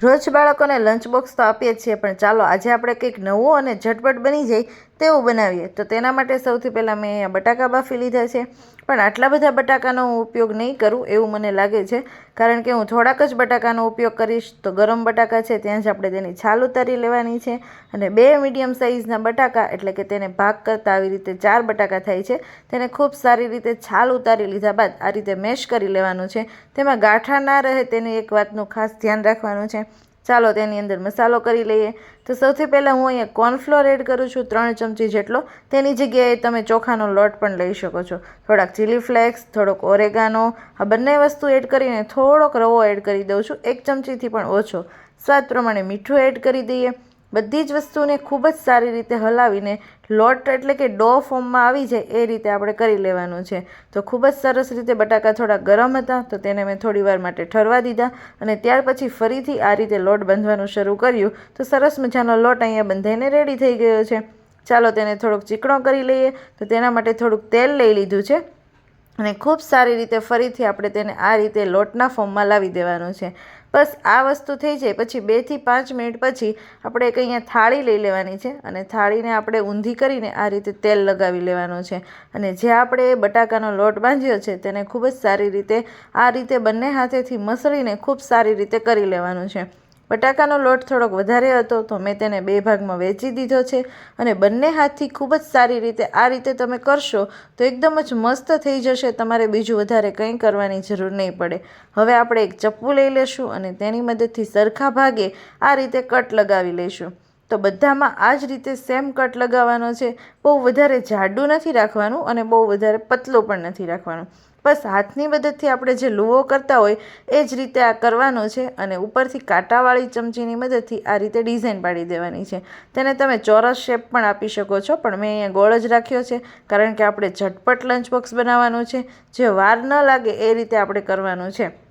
રોજ બાળકોને lunch box તો આપીએ છીએ, પણ ચાલો આજે આપણે કંઈક નવું અને ઝટપટ બની જાય તેવું બનાવીએ. તો તેના માટે સૌથી પહેલાં મેં બટાકા બાફી લીધા છે. પણ આટલા બધા બટાકાનો હું ઉપયોગ નહીં કરું એવું મને લાગે છે. કારણ કે હું થોડાક જ બટાકાનો ઉપયોગ કરીશ તો ગરમ બટાકા છે ત્યાં જ આપણે તેની છાલ ઉતારી લેવાની છે. અને બે મીડિયમ સાઇઝના બટાકા એટલે કે તેને ભાગ કરતાં આવી રીતે ચાર બટાકા થાય છે. તેને ખૂબ સારી રીતે છાલ ઉતારી લીધા બાદ આ રીતે મેશ કરી લેવાનું છે. તેમાં ગાંઠા ના રહે તેની એક વાતનું ખાસ ધ્યાન રાખવાનું છે. ચાલો તેની અંદર મસાલો કરી લઈએ. તો સૌથી પહેલાં હું અહીંયા કોર્નફ્લોર એડ કરું છું ત્રણ ચમચી જેટલો. તેની જગ્યાએ તમે ચોખાનો લોટ પણ લઈ શકો છો. થોડાક ચીલી ફ્લેક્સ થોડોક ઓરેગાનો આ બંને વસ્તુ એડ કરીને થોડોક રવો એડ કરી દઉં છું. એક ચમચીથી પણ ઓછો. સ્વાદ પ્રમાણે મીઠું એડ કરી દઈએ. બધી જ વસ્તુને ખૂબ જ સારી રીતે હલાવીને લોટ એટલે કે ડો ફોર્મમાં આવી જાય એ રીતે આપણે કરી લેવાનું છે. તો ખૂબ જ સરસ રીતે બટાકા થોડા ગરમ હતા, તો તેને મેં થોડીવાર માટે ઠરવા દીધા અને ત્યાર પછી ફરીથી આ રીતે લોટ બાંધવાનું શરૂ કર્યું. તો સરસ મજાનો લોટ અહીંયા બંધાઈને રેડી થઈ ગયો છે. ચાલો તેને થોડોક ચીકણો કરી લઈએ. તો તેના માટે થોડુંક તેલ લઈ લીધું છે અને ખૂબ સારી રીતે ફરીથી આપણે તેને આ રીતે લોટના ફોર્મમાં લાવી દેવાનું છે. બસ આ વસ્તુ થઈ જાય. પછી બેથી પાંચ મિનિટ પછી આપણે એક અહીંયા થાળી લઈ લેવાની છે અને થાળીને આપણે ઊંધી કરીને આ રીતે તેલ લગાવી લેવાનું છે. અને જે આપણે બટાકાનો લોટ બાંધ્યો છે તેને ખૂબ જ સારી રીતે આ રીતે બંને હાથેથી મસળીને ખૂબ સારી રીતે કરી લેવાનું છે. બટાકાનો લોટ થોડોક વધારે હતો તો મેં તેને બે ભાગમાં વહેંચી દીધો છે અને બંને હાથથી ખૂબ જ સારી રીતે આ રીતે તમે કરશો તો એકદમ જ મસ્ત થઈ જશે, તમારે બીજું વધારે કંઈ કરવાની જરૂર નહીં પડે. હવે આપણે એક ચપ્પુ લઈ લેશું અને તેની મદદથી સરખા ભાગે આ રીતે કટ લગાવી લઈશું તો બધામાં આ જ રીતે સેમ કટ લગાવવાનો છે. બહુ વધારે જાડું નથી રાખવાનું અને બહુ વધારે પતલું પણ નથી રાખવાનું. બસ હાથની મદદથી આપણે જે લુઓ કરતા હોય, એ જ રીતે આ કરવાનો છે અને ઉપરથી કાંટાવાળી ચમચીની મદદથી આ રીતે ડિઝાઇન પાડી દેવાની છે. તેને તમે ચોરસ શેપ પણ આપી શકો છો, પણ મેં અહીંયા ગોળ જ રાખ્યો છે, કારણ કે આપણે ઝટપટ લંચ બોક્સ બનાવવાનું છે. જે વાર ન લાગે એ રીતે આપણે કરવાનું છે.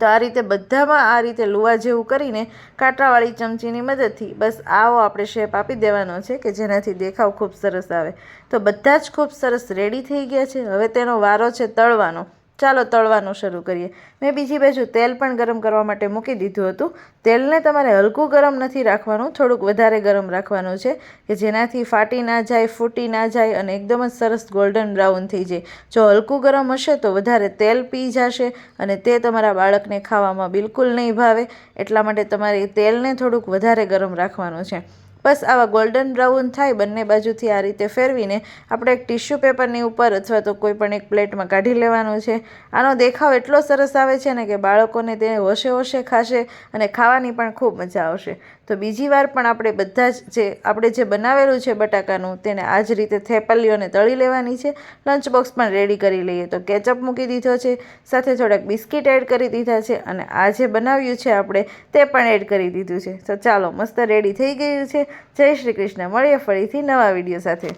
તો આ રીતે બધામાં આ રીતે લુવા જેવું કરીને કાંટાવાળી ચમચીની મદદથી બસ આવો આપણે શેપ આપી દેવાનો છે કે જેનાથી દેખાવ ખૂબ સરસ આવે. તો બધા જ ખૂબ સરસ રેડી થઈ ગયા છે. હવે તેનો વારો છે તળવાનો. ચાલો તળવાનું શરૂ કરીએ. મેં બીજી બાજુ તેલ પણ ગરમ કરવા માટે મૂકી દીધું હતું. તેલને તમારે હલકું ગરમ નથી રાખવાનું, થોડુંક વધારે ગરમ રાખવાનું છે કે જેનાથી ફાટી ના જાય, ફૂટી ના જાય અને એકદમ જ સરસ ગોલ્ડન બ્રાઉન થઈ જાય. જો હલકું ગરમ હશે તો વધારે તેલ પી જશે અને તે તમારા બાળકને ખાવામાં બિલકુલ નહીં ભાવે. એટલા માટે તમારે તેલને થોડુંક વધારે ગરમ રાખવાનું છે. બસ આવા ગોલ્ડન બ્રાઉન થાય બંને બાજુથી આ રીતે ફેરવીને આપણે એક ટિશ્યુ પેપરની ઉપર અથવા તો કોઈ પણ એક પ્લેટમાં કાઢી લેવાનું છે. આનો દેખાવ એટલો સરસ આવે છે ને કે બાળકોને તે હોશે હોશે ખાશે અને ખાવાની પણ ખૂબ મજા આવશે. તો બીજી વાર પણ આપણે બધા જ જે, આપણે જે બનાવેલું છે બટાકાનું તેને આ જ રીતે થેપલીઓને તળી લેવાની છે. લંચ બોક્સ પણ રેડી કરી લઈએ. તો કેચઅપ મૂકી દીધો છે, સાથે થોડાક બિસ્કિટ એડ કરી દીધા છે અને આ જે બનાવ્યું છે આપણે તે પણ એડ કરી દીધું છે. તો ચાલો, મસ્ત રેડી થઈ ગયું છે. જય શ્રી કૃષ્ણ. મળીએ ફરીથી નવા વીડિયો સાથે.